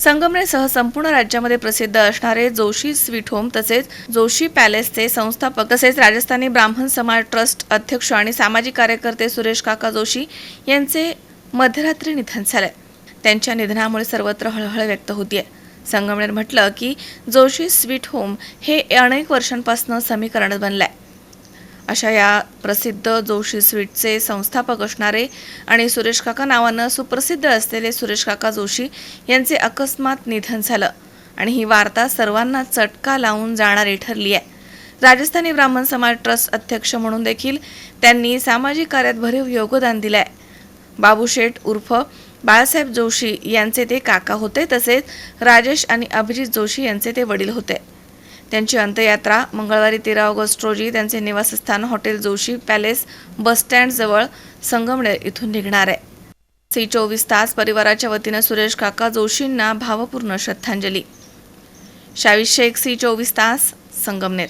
संगमनेरसह संपूर्ण राज्यामध्ये प्रसिद्ध असणारे जोशी स्वीट होम तसेच जोशी पॅलेसचे संस्थापक तसेच राजस्थानी ब्राह्मण समाज ट्रस्ट अध्यक्ष आणि सामाजिक कार्यकर्ते सुरेश काका जोशी यांचे मध्यरात्री निधन झाले. त्यांच्या निधनामुळे सर्वत्र हळहळ व्यक्त होतीये. संगमनेर म्हटलं की जोशी स्वीट होम हे अनेक वर्षांपासून समीकरण बनलंय. अशा या प्रसिद्ध जोशी स्वीटचे संस्थापक असणारे आणि सुरेश काका नावानं सुप्रसिद्ध असलेले सुरेश काका जोशी यांचे अकस्मात निधन झालं. आणि ही वार्ता सर्वांना चटका लावून जाणारी ठरली आहे. राजस्थानी ब्राह्मण समाज ट्रस्ट अध्यक्ष म्हणून देखील त्यांनी सामाजिक कार्यात भरीव योगदान दिलं आहे बाबू शेठ उर्फ बाळासाहेब जोशी यांचे ते काका होते तसेच राजेश आणि अभिजित जोशी यांचे ते वडील होते. त्यांची अंत्ययात्रा मंगळवारी तेरा ऑगस्ट रोजी त्यांचे निवासस्थान हॉटेल जोशी पॅलेस बसस्टँडजवळ संगमनेर इथून निघणार आहे. सी चोवीस तास परिवाराच्या वतीनं सुरेश काका जोशींना भावपूर्ण श्रद्धांजली. शावी शेख सी चोवीस तास संगमनेर.